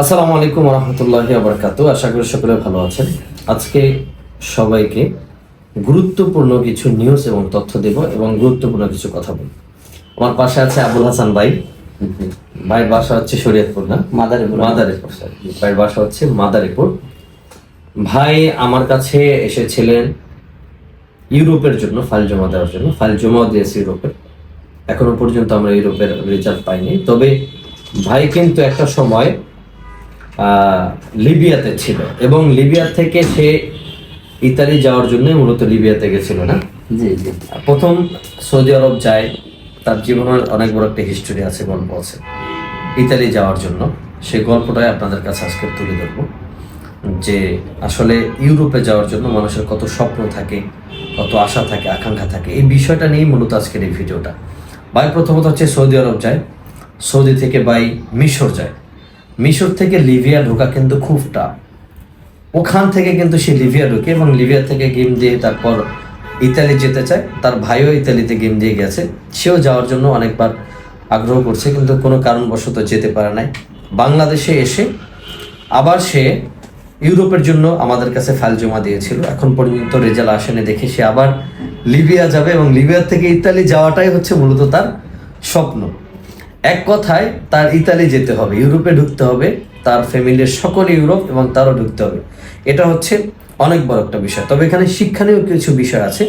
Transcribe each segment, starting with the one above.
আসসালামু আলাইকুম রহমতুল্লাহি আবরকাত আশা করি সকলে ভালো আছেন। আজকে সবাইকে গুরুত্বপূর্ণ কিছু নিউজ এবং তথ্য দেব এবং গুরুত্বপূর্ণ কিছু কথা বলব। আমার পাশে আছে আবুল হাসান ভাই। ভাইয়ের বাসা হচ্ছে শরীয়তপুর না? মাদারীপুর। মাদারীপুর। ভাইয়ের বাসা হচ্ছে মাদারীপুর। ভাই আমার কাছে এসেছিলেন ইউরোপের জন্য ফাইল জমা দেওয়ার জন্য। ফাইল জমা দিয়েছে ইউরোপের এখনও পর্যন্ত আমরা ইউরোপের রেজাল্ট পাইনি। তবে ভাই কিন্তু একটা সময় লিবিয়াতে ছিল। এবং লিবিয়া থেকে সে ইতালি যাওয়ার জন্য মূলত লিবিয়াতে গেছিল না? জি জি। প্রথম সৌদি আরব যায় তার জীবনের অনেক বড় একটা হিস্টোরি আছে গল্প আছে। ইতালি যাওয়ার জন্য। সেই গল্পটাই আপনাদের কাছে আজকে তুলে ধরবো। যে আসলে ইউরোপে যাওয়ার জন্য মানুষের কত স্বপ্ন থাকে কত আশা থাকে আকাঙ্ক্ষা থাকে। এই বিষয়টা নিয়েই মূলত আজকের এই ভিডিওটা। ভাই প্রথমত হচ্ছে সৌদি আরব যায়। সৌদি থেকে বাই মিশর যায়। মিশর থেকে লিবিয়া ঢোকা কিন্তু খুব টাফ। ওখান থেকে কিন্তু সে লিবিয়া ঢুকে এবং লিবিয়া থেকে গেম দিয়ে তারপর ইতালি যেতে চায়। তার ভাইও ইতালিতে গেম দিয়ে গেছে। সেও যাওয়ার জন্য অনেকবার আগ্রহ করছে, কিন্তু কোনো কারণবশত যেতে পারে নাই। বাংলাদেশে এসে আবার সে ইউরোপের জন্য আমাদের কাছে ফাইল জমা দিয়েছিল। এখন পর্যন্ত রেজাল্ট আসেনি দেখে সে আবার লিবিয়া যাবে এবং লিবিয়া থেকে ইতালি যাওয়াটাই হচ্ছে মূলত তার স্বপ্ন। এক কথায় তার ইতালি যেতে হবে ইউরোপে ঢুকতে হবে তার ফ্যামিলির সকলে ইউরোপ এবং তারও ঢুকতে হবে। এটা হচ্ছে অনেক বড় একটা বিষয়। তবে এখানে শিক্ষণীয় কিছু বিষয় আছে।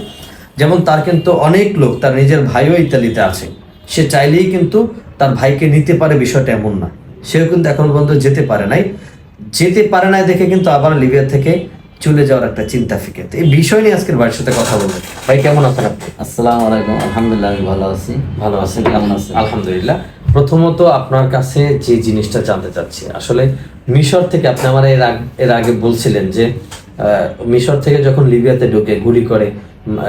যেমন তার কিন্তু অনেক লোক তার নিজের ভাইও ইতালিতে আছে। সে চাইলেই কিন্তু তার ভাইকে নিতে পারে বিষয়টা এমন না। সেও কিন্তু এখন পর্যন্ত যেতে পারে নাই। যেতে পারে নাই দেখে কিন্তু আবার লিবিয়া থেকে চলে যাওয়ার একটা চিন্তা ফিকে। এই বিষয় নিয়ে আজকের ভাইয়ের সাথে কথা বলবেন ভাই কেমন আছেন আপনি? আসসালামু আলাইকুম। আলহামদুলিল্লাহ আমি ভালো আছি। ভালো আছেন? কেমন আছেন? আলহামদুলিল্লাহ। প্রথমত আপনার কাছে যে জিনিসটা জানতে চাচ্ছি আসলে মিশর থেকে আপনি আমার এর আগ- এর আগে বলছিলেন যে মিশর থেকে যখন লিবিয়াতে ঢুকে গুলি করে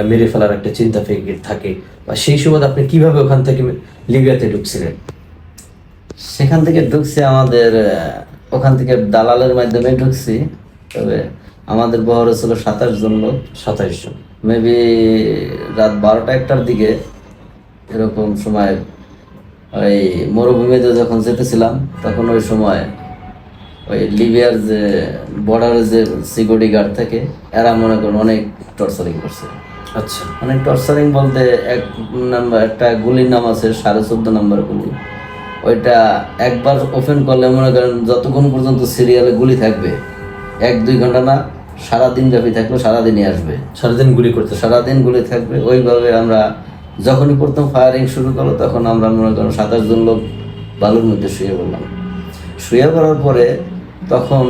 মেরে ফেলার একটা চিন্তা ফিকির থাকে বা সেই সময় আপনি কীভাবে ওখান থেকে লিবিয়াতে ঢুকছিলেন? সেখান থেকে ঢুকছি আমাদের ওখান থেকে দালালের মাধ্যমে ঢুকছি তবে আমাদের বহরে ছিল সাতাশ জন লোক। সাতাইশ জন। মেবি রাত বারোটা একটার দিকে এরকম সময় ওই মরুভূমিতে যখন যেতেছিলাম তখন ওই সময় ওই লিবিয়ার যে বর্ডারের যে সিকিউরিটি গার্ড থাকে এরা মনে করেন অনেক টর্চারিং করছে। আচ্ছা। অনেক টর্চারিং বলতে এক নাম্বার একটা গুলির নাম আছে সাড়ে চোদ্দ নাম্বার গুলি। ওইটা একবার ওপেন করলে মনে করেন যতক্ষণ পর্যন্ত সিরিয়ালে গুলি থাকবে এক দুই ঘণ্টা না সারাদিন ব্যাপী থাকলে সারাদিনই আসবে। সারাদিন গুলি করতে। সারাদিন গুলি থাকবে। ওইভাবে আমরা যখনই প্রথম ফায়ারিং শুরু করল, তখন আমরা মনে করেন সাতাশ জন লোক বালুর মধ্যে শুয়ে পড়লাম। শুয়ে পড়ার পরে তখন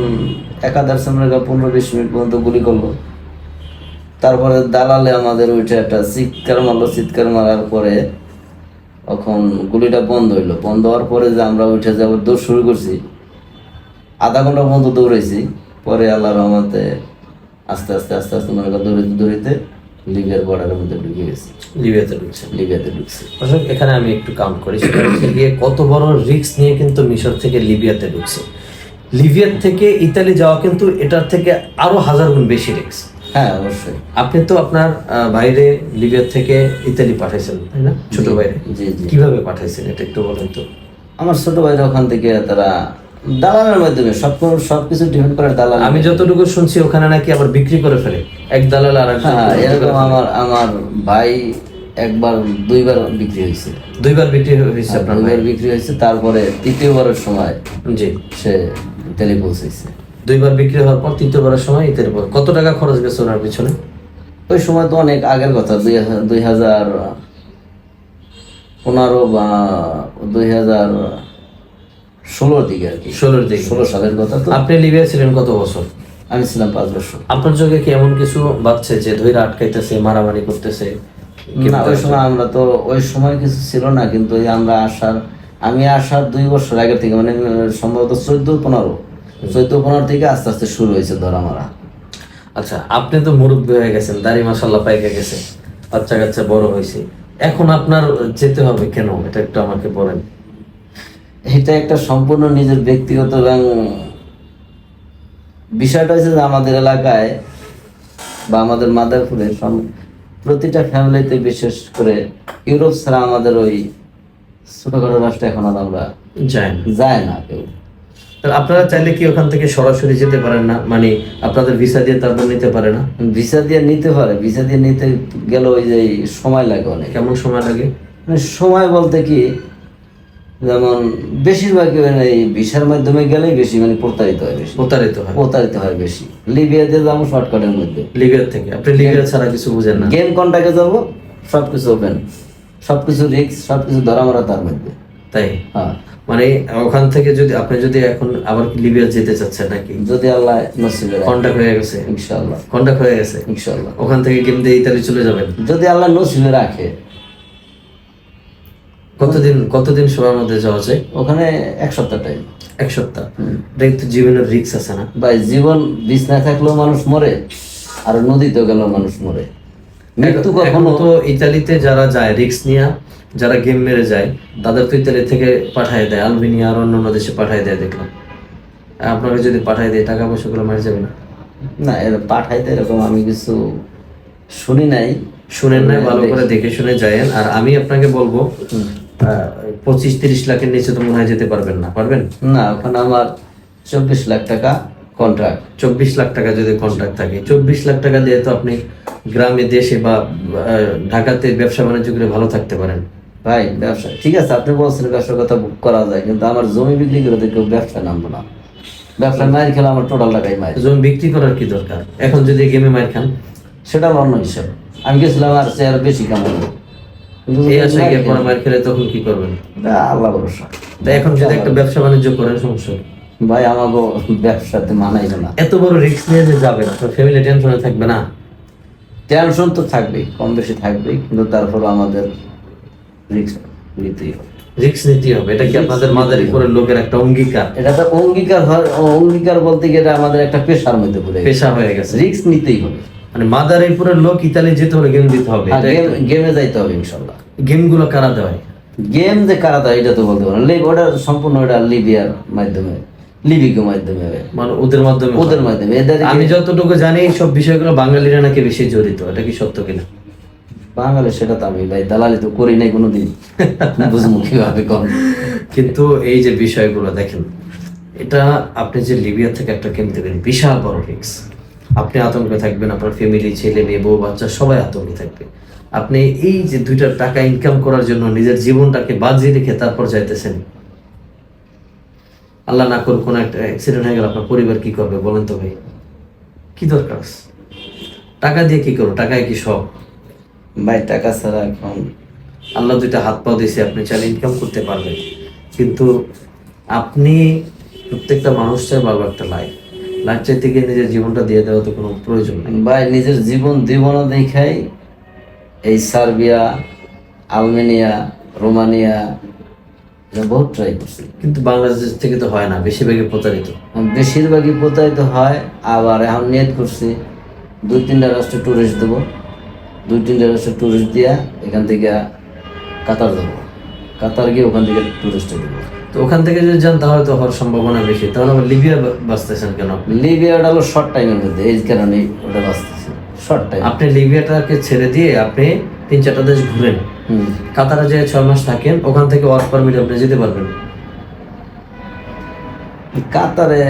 একাদশ করেন পনেরো বিশ মিনিট পর্যন্ত গুলি করল। তারপরে দালালে আমাদের ওইটা একটা চিৎকার মারলো, চিৎকার মারার পরে তখন গুলিটা বন্ধ হইল। বন্ধ হওয়ার পরে যে আমরা উঠে যাব দৌড় শুরু করছি, আধা ঘণ্টা পর্যন্ত দৌড়াইছি। পরে আল্লাহ রহমতে আস্তে আস্তে আস্তে আস্তে মনে করেন দৌড়িতে দৌড়িতে লিবিয়ার বর্ডারের মধ্যে ঢুকে গেছি। লিবিয়াতে ঢুকছেন লিবিয়াতে ঢুকছি। দর্শক এখানে আমি একটু কাউন্ট করি। সেটা হচ্ছে গিয়ে কত বড় রিস্ক নিয়ে কিন্তু মিশর থেকে লিবিয়াতে ঢুকছে। লিবিয়ার থেকে ইতালি যাওয়া কিন্তু এটার থেকে আরও হাজার গুণ বেশি রিস্ক হ্যাঁ অবশ্যই। আপনি তো আপনার বাইরে লিবিয়ার থেকে ইতালি পাঠাইছেন তাই না? ছোট বাইরে জি জি। কীভাবে পাঠাইছেন? এটা একটু বলেন তো। আমার ছোট ভাইরা ওখান থেকে তারা দালালের মাধ্যমে সব সব কিছু ডিপেন্ড করে দালাল আমি যতটুকু শুনছি ওখানে নাকি আবার বিক্রি করে ফেলে। এক দালাল আর হ্যাঁ এরকম আমার আমার ভাই একবার দুইবার বিক্রি হয়েছে। দুইবার বিক্রি হয়েছে আপনার ভাই? দুইবার বিক্রি হয়েছে তারপরে তৃতীয়বারের সময় জি। সে তেলে পৌঁছেছে। দুইবার বিক্রি হওয়ার পর তৃতীয়বারের সময় ইতালি পর কত টাকা খরচ গেছে ওনার পিছনে? ওই সময় তো অনেক আগের কথা দুই দুই হাজার পনেরো বা দুই হাজার ষোলোর দিকে আর কি। ষোলোর দিকে। ষোলো সালের কথা তো। আপনি লিবিয়া ছিলেন কত বছর? আমি ছিলাম পাঁচ বছর। আপনার চোখে কি এমন কিছু বাচ্চা যে ধৈর্য আটকাইতেছে মারামারি করতেছে? না ওই সময় আমরা তো ওই সময় কিছু ছিল না কিন্তু আমরা আসার আমি আসার দুই বছর আগে থেকে মানে সম্ভবত চোদ্দ পনেরো। চোদ্দ পনেরো থেকে আস্তে আস্তে শুরু হয়েছে ধরা মারা আচ্ছা আপনি তো মুরব্বী হয়ে গেছেন দাড়ি মাসাল্লাহ পাইকে গেছে বাচ্চা কাচ্চা বড় হয়েছে। এখন আপনার যেতে হবে কেন? এটা একটু আমাকে বলেন। এটা একটা সম্পূর্ণ নিজের ব্যক্তিগত এবং বিষয়টা হচ্ছে যে আমাদের এলাকায় বা আমাদের মাদারপুরে প্রতিটা ফ্যামিলিতে বিশেষ করে ইউরোপ ছাড়া আমাদের ওই ছোটখাটো রাষ্ট্র এখন আর আমরা যায় না। যায় না কেউ। আপনারা চাইলে কি ওখান থেকে সরাসরি যেতে পারেন না? মানে আপনাদের ভিসা দিয়ে তারপর নিতে পারে না? ভিসা দিয়ে নিতে পারে ভিসা দিয়ে নিতে গেলে ওই যে সময় লাগে অনেক। কেমন সময় লাগে? মানে সময় বলতে কি যেমন বেশিরভাগই মানে এই ভিসার মাধ্যমে গেলেই বেশি মানে প্রতারিত হয় বেশি। প্রতারিত হয়। প্রতারিত হয় বেশি। লিবিয়াতে যাব শর্টকাটের মধ্যে। লিবিয়ার থেকে। আপনি লিবিয়া ছাড়া কিছু বুঝেন না। গেম কন্টাক্টে যাব সব কিছু ওপেন সব কিছু রিক্স সব কিছু ধরা মারা তার মধ্যে। তাই? হ্যাঁ। মানে ওখান থেকে যদি আপনি যদি এখন আবার লিবিয়া যেতে চাচ্ছেন নাকি? যদি আল্লাহ নসিবে কন্টাক্ট হয়ে গেছে? ইনশাআল্লাহ। কন্টাক্ট হয়ে গেছে? ইনশাআল্লাহ। ওখান থেকে গেম দিয়ে ইতালি চলে যাবেন? যদি আল্লাহ নসিবে রাখে কতদিন কতদিন সময়ের মধ্যে যাওয়া যায়? ওখানে এক সপ্তাহ টাইম এক সপ্তাহ। এটা কিন্তু জীবনের রিক্স আছে না? ভাই জীবন বিছনায় থাকলেও মানুষ মরে আর নদীতে গেলেও মানুষ মরে। মৃত্যু কখনো তো ইতালিতে যারা যায় রিক্স নিয়ে যারা গেম মেরে যায় তাদের তো ইতালি থেকে পাঠায় দেয় আলবেনিয়া আর অন্যান্য দেশে পাঠায় দেয় দেখলাম। আপনাকে যদি পাঠায় দেয় টাকা পয়সা গুলো মারি যাবে না? না এর পাঠাইতে এরকম আমি কিছু শুনি নাই। শুনেন না ভালো করে দেখে শুনে যায়েন। আর আমি আপনাকে বলব পঁচিশ তিরিশ লাখের নিচে তো মনে হয় যেতে পারবেন না পারবেন? না ওখানে আমার চব্বিশ লাখ টাকা কন্ট্রাক্ট চব্বিশ লাখ টাকা যদি কন্ট্রাক্ট থাকে চব্বিশ লাখ টাকা দিয়ে তো আপনি গ্রামে দেশে বা ঢাকাতে ব্যবসা বাণিজ্য করে ভালো থাকতে পারেন। ভাই ব্যবসা ঠিক আছে আপনি বলছেন ব্যবসার কথা করা যায় কিন্তু আমার জমি বিক্রি করে তো কেউ ব্যবসা নামবো না। ব্যবসা মায়ের খেলে আমার টোটাল টাকাই মায়ের জমি বিক্রি করার কি দরকার? এখন যদি গেমে মার খান? সেটা অন্য হিসাব আমি গেছিলাম আর সে আর বেশি কামাবো এই আশায় গিয়ে পরে মার খেলে তখন কি করবেন? এটা আল্লাহ ভরসা। তা এখন যদি একটা ব্যবসা বাণিজ্য করেন সমস্যা ভাই আমাকে ব্যবসাতে মানাইবে না। এত বড় রিস্ক নিয়ে যে যাবেন আপনার ফ্যামিলি টেনশনে থাকবে না? টেনশন তো থাকবেই কম বেশি থাকবেই কিন্তু তারপর আমাদের রিস্ক নিতেই হবে। রিস্ক নিতে হবে এটা কি আপনাদের মাদারি লোকের একটা অঙ্গীকার? এটা তো অঙ্গীকার হয় অঙ্গীকার বলতে গেলে আমাদের একটা পেশার মধ্যে পড়ে পেশা হয়ে গেছে। রিস্ক নিতেই হবে। মানে মাদারীপুরের লোক ইতালি যেতে হলে গেম দিতে হবে গেম গেমে যাইতে হবে ইনশাল্লাহ। গেমগুলো কারা দেয়? গেম যে কারা দেয় এটা তো বলতে পারব না। লিব ওটা সম্পূর্ণ ওটা লিবিয়ার মাধ্যমে লিবিকের মাধ্যমে। মানে ওদের মাধ্যমে ওদের মাধ্যমে। আমি যতটুকু জানি সব বিষয়গুলো বাঙালিরা নাকি বেশি জড়িত এটা কি সত্য কিনা? বাঙালি সেটা তো আমি ভাই দালালি তো করি নাই কোনোদিন। বুঝব কীভাবে কম। কিন্তু এই যে বিষয়গুলো দেখেন এটা আপনি যে লিবিয়া থেকে একটা গেম দেবেন বিশাল বড় রিক্স আপনি আতঙ্কে থাকবেন আপনার ফ্যামিলি ছেলে মেয়ে বউ বাচ্চা সবাই আতঙ্কে থাকবে। আপনি এই যে দুইটা টাকা ইনকাম করার জন্য নিজের জীবনটাকে বাজিয়ে রেখে তারপর যাইতেছেন আল্লাহ না করুক কোনো একটা অ্যাক্সিডেন্ট হয়ে গেল আপনার পরিবার কি করবে বলেন তো ভাই? কি দরকার টাকা দিয়ে কি করব? টাকায় কি সব? ভাই টাকা ছাড়া এখন আল্লাহ দুইটা হাত পা দিয়েছে আপনি চাইলে ইনকাম করতে পারবেন। কিন্তু আপনি প্রত্যেকটা মানুষ চায় ভালো একটা লাইফ লাইফ চাইতে গিয়ে নিজের জীবনটা দিয়ে দেওয়া তো কোনো প্রয়োজন নেই। ভাই নিজের জীবন জীবনও দেখাই এই সার্বিয়া আলমেনিয়া রোমানিয়া বহুত ট্রাই করছি। কিন্তু বাংলাদেশ থেকে তো হয় না বেশিরভাগই প্রতারিত। বেশিরভাগই প্রতারিত হয় আবার এখন নিয়ত করছি দুই তিনটা রাষ্ট্রে ট্যুরিস্ট দেবো। দুই তিনটা রাষ্ট্রে ট্যুরিস্ট দিয়া এখান থেকে কাতার যাব। কাতার গিয়ে ওখান থেকে ট্যুরিস্টে দেবো। তো ওখান থেকে যদি যান তাহলে তো হওয়ার সম্ভাবনা বেশি। তাহলে আবার লিবিয়া বাঁচতেছেন কেন আপনি? লিবিয়াটা হলো শর্ট টাইমের মধ্যে এই কারণে ওটা বাঁচতেছে। শর্ট টাইম আপনি লিবিয়াটাকে ছেড়ে দিয়ে আপনি তিন চারটা দেশ ঘুরেন। কাতারে যে ছয় মাস থাকেন ওখান থেকে ওয়ার্ক পারমিট আপনি যেতে পারবেন। কাতারে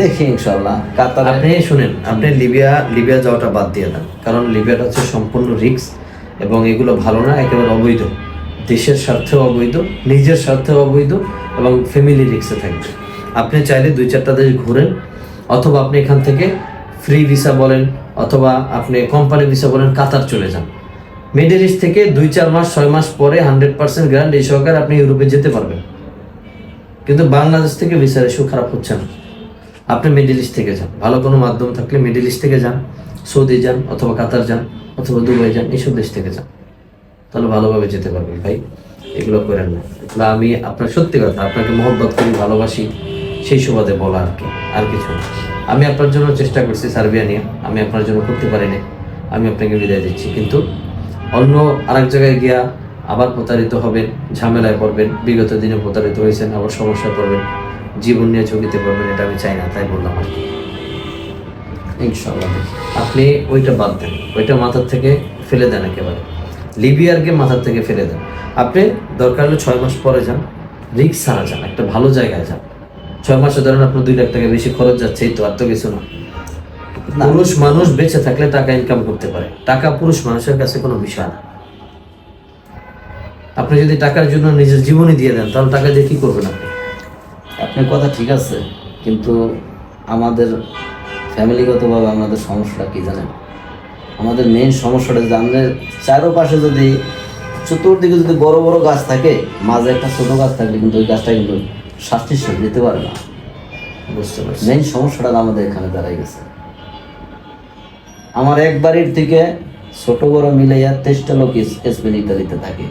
দেখি ইনশাল্লাহ কাতারে আপনি শুনেন আপনি লিবিয়া লিবিয়া যাওয়াটা বাদ দিয়ে দেন। কারণ লিবিয়াটা হচ্ছে সম্পূর্ণ রিস্ক এবং এগুলো ভালো না একেবারে অবৈধ। দেশের স্বার্থেও অবৈধ নিজের স্বার্থেও অবৈধ। এবং ফ্যামিলি রিক্সে থাকবে। আপনি চাইলে দুই চারটা দেশ ঘুরেন, অথবা আপনি এখান থেকে ফ্রি ভিসা বলেন, অথবা আপনি কোম্পানি ভিসা বলেন, কাতার চলে যান। মিডল ইস্ট থেকে দুই চার মাস, ছয় মাস পরে হান্ড্রেড পার্সেন্ট গ্যারান্টি সহকারে আপনি ইউরোপে যেতে পারবেন। কিন্তু বাংলাদেশ থেকে ভিসার ইস্যু খারাপ হচ্ছে না। আপনি মিডিল ইস্ট থেকে যান। ভালো কোনো মাধ্যম থাকলে মিডিল ইস্ট থেকে যান, সৌদি যান, অথবা কাতার যান, অথবা দুবাই যান, এইসব দেশ থেকে যান। তাহলে ভালোভাবে যেতে পারবেন ভাই। এগুলো করেন না। এগুলো আমি আপনার সত্যি কথা, আপনাকে মহব্বত করি, ভালোবাসি, সেই সুবাদে বলা আর কি, আর কিছু না। আমি আপনার জন্য চেষ্টা করছি সার্বিয়া নিয়ে, আমি আপনার জন্য করতে পারিনি, আমি আপনাকে বিদায় দিচ্ছি। কিন্তু অন্য আরেক জায়গায় গিয়া আবার প্রতারিত হবেন, ঝামেলায় পড়বেন, বিগত দিনে প্রতারিত হয়েছেন, আবার সমস্যায় পড়বেন, জীবন নিয়ে ঝুঁকিতে পড়বেন, এটা আমি চাই না, তাই বললাম আর কি। ইনশাল্লাহ আপনি ওইটা বাদ দেন, ওইটা মাথার থেকে ফেলে দেন একেবারে। লিবিয়ারকে মাথার থেকে ফেলে দেন। আপনি দরকার হলে ছয় মাস পরে যান রিক্স ছাড়া যান একটা ভালো জায়গায় যান। ছয় মাসে ধরেন আপনার দুই লাখ টাকা বেশি খরচ যাচ্ছে এই তো আর তো কিছু না। পুরুষ মানুষ বেঁচে থাকলে টাকা ইনকাম করতে পারে। টাকা পুরুষ মানুষের কাছে কোনো বিষয় না। আপনি যদি টাকার জন্য নিজের জীবনই দিয়ে দেন তাহলে টাকা দিয়ে কি করবেন আপনি? আপনার কথা ঠিক আছে কিন্তু আমাদের ফ্যামিলিগতভাবে আমাদের সমস্যাটা কি জানেন? আমাদের মেইন সমস্যাটা যে আমাদের চারোপাশে যদি চতুর্দিকে যদি বড় বড় গাছ থাকে মাঝে একটা ছোট গাছ থাকলে কিন্তু ওই গাছটা কিন্তু শ্বাস নিঃশ্বাস দিতে পারে না। বুঝতে পারছি। মেইন সমস্যাটা আমাদের এখানে দাঁড়াই গেছে। আমার এক বাড়ির থেকে ছোট বড় মিলাইয়া তেইশটা লোক স্পেন ইতালিতে থাকে।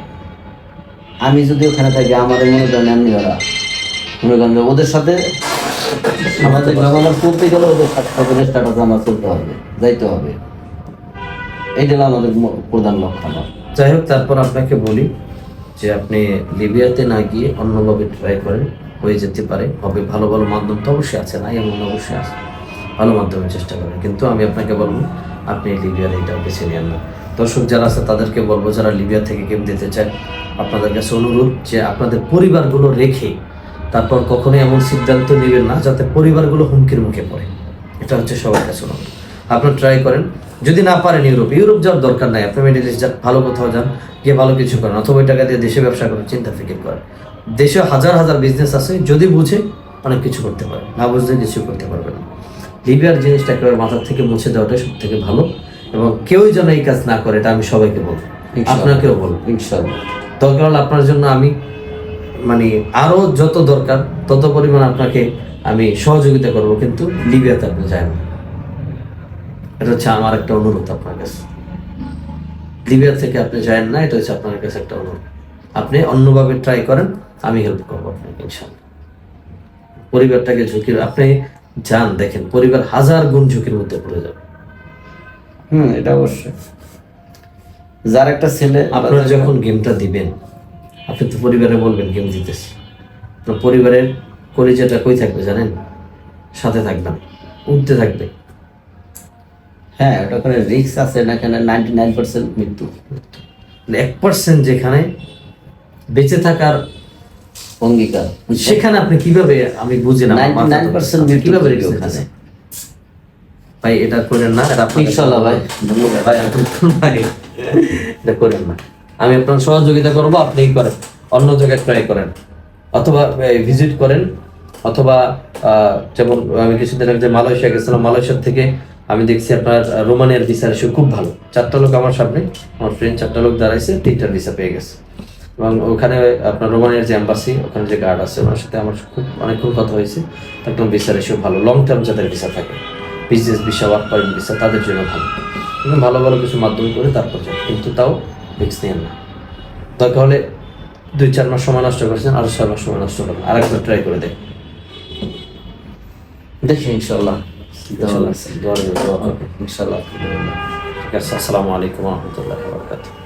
আমি যদি ওখানে থাকি আমার মনে করেন এমনি ওরা মনে করেন ওদের সাথে আমাদের ব্যবহার করতে গেলে ওদের সাথে স্ট্যাটাস আমার চলতে হবে যাইতে হবে। হলো আমাদের প্রধান লক্ষ্য যাই হোক, তারপর আপনাকে বলি যে আপনি লিবিয়াতে না গিয়ে অন্যভাবে ট্রাই করেন, হয়ে যেতে পারে। হবে ভালো ভালো মাধ্যম তো অবশ্যই আছে না? এমন অবশ্যই আছে। ভালো মাধ্যমে চেষ্টা করেন। কিন্তু আমি আপনাকে বলব, আপনি লিবিয়ার এইটা বেছে নেন না। দর্শক যারা আছে, তাদেরকে বলব, যারা লিবিয়া থেকে গেম দিতে চায়, আপনাদের কাছে অনুরোধ যে আপনাদের পরিবারগুলো রেখে তারপর কখনোই এমন সিদ্ধান্ত নেবেন না, যাতে পরিবারগুলো হুমকির মুখে পড়ে। এটা হচ্ছে সবার কাছে অনুরোধ। আপনার ট্রাই করেন। যদি না পারেন ইউরোপ ইউরোপ যাওয়ার দরকার নাই। আপনি মিডিল ইস্ট যান ভালো কোথাও যান গিয়ে ভালো কিছু করেন। অথবা ওই টাকা দিয়ে দেশে ব্যবসা করেন চিন্তা ফিকির করেন। দেশে হাজার হাজার বিজনেস আছে যদি বুঝে অনেক কিছু করতে পারে। না বুঝলে কিছু করতে পারবে না। লিবিয়ার জিনিসটা একেবারে মাথার থেকে মুছে দেওয়াটাই সব থেকে ভালো। এবং কেউই যেন এই কাজ না করে এটা আমি সবাইকে বলব। আপনাকেও বলব। ইনশাল্লাহ দরকার হলে আপনার জন্য আমি মানে আরও যত দরকার তত পরিমাণ আপনাকে আমি সহযোগিতা করব কিন্তু লিবিয়াতে আপনি যায় না। এটা হচ্ছে আমার একটা অনুরোধ আপনার কাছে। লিবিয়া থেকে আপনি যায় না এটা হচ্ছে আপনার কাছে একটা অনুরোধ। আপনি অন্যভাবে ট্রাই করেন আমি হেল্প করব আপনাকে ইনশাল্লাহ পরিবারটাকে ঝুঁকির আপনি যান দেখেন পরিবার হাজার গুণ ঝুঁকির মধ্যে পড়ে যাবে। হুম এটা অবশ্যই। যার একটা ছেলে আপনারা যখন গেমটা দিবেন আপনি তো পরিবারে বলবেন গেম দিতেছি। তো পরিবারের কলিজাটা কই থাকবে জানেন? সাথে থাকবেন উঠতে থাকবে। হ্যাঁ ওটা করে রিক্স আছে না এখানে নাইনটি নাইন পার্সেন্ট মৃত্যু। এক পার্সেন্ট যেখানে বেঁচে থাকার অঙ্গীকার সেখানে আপনি কীভাবে আমি বুঝি না তো- 99% কীভাবে risk ওখানে। ভাই এটা করেন না এটা আপনার ইনশাল্লাহ ভাই। ধন্যবাদ। ভাই ভাই, এটা করেন না। আমি আপনার সহযোগিতা করব আপনি করেন। অন্য জায়গায় ট্রাই করেন। অথবা ভিজিট করেন। অথবা যেমন আমি কিছুদিন আগে মালয়েশিয়া গেছিলাম মালয়েশিয়ার থেকে আমি দেখছি আপনার আহ, রোমানিয়ার ভিসা রেশিও খুব ভালো। চারটা লোক আমার সামনে আমার ফ্রেন্ড চারটা লোক দাঁড়াইছে তিনটার ভিসা পেয়ে গেছে। এবং ওখানে আপনার রোমানিয়ার যে এম্বাসি ওখানে যে গার্ড আছে ওনার সাথে আমার খুব অনেকক্ষণ কথা হয়েছে। একদম ভিসা রেশিও ভালো লং টার্ম যাদের ভিসা থাকে business visa work permit visa তাদের জন্য ভালো। ভালো ভালো কিছু মাধ্যম করে তারপর যান কিন্তু তাও রিক্স নেন না। দরকার হলে দুই চার মাস সময় নষ্ট করেছেন আর ছয় মাস সময় নষ্ট করবেন। আরেকবার ট্রাই করে দেখ দেখি ইনশাল্লাহ ইনশাল্লাহ ঠিক আছে আসসালামু আলাইকুম রহমতুল্লাহ বরকাতুহ।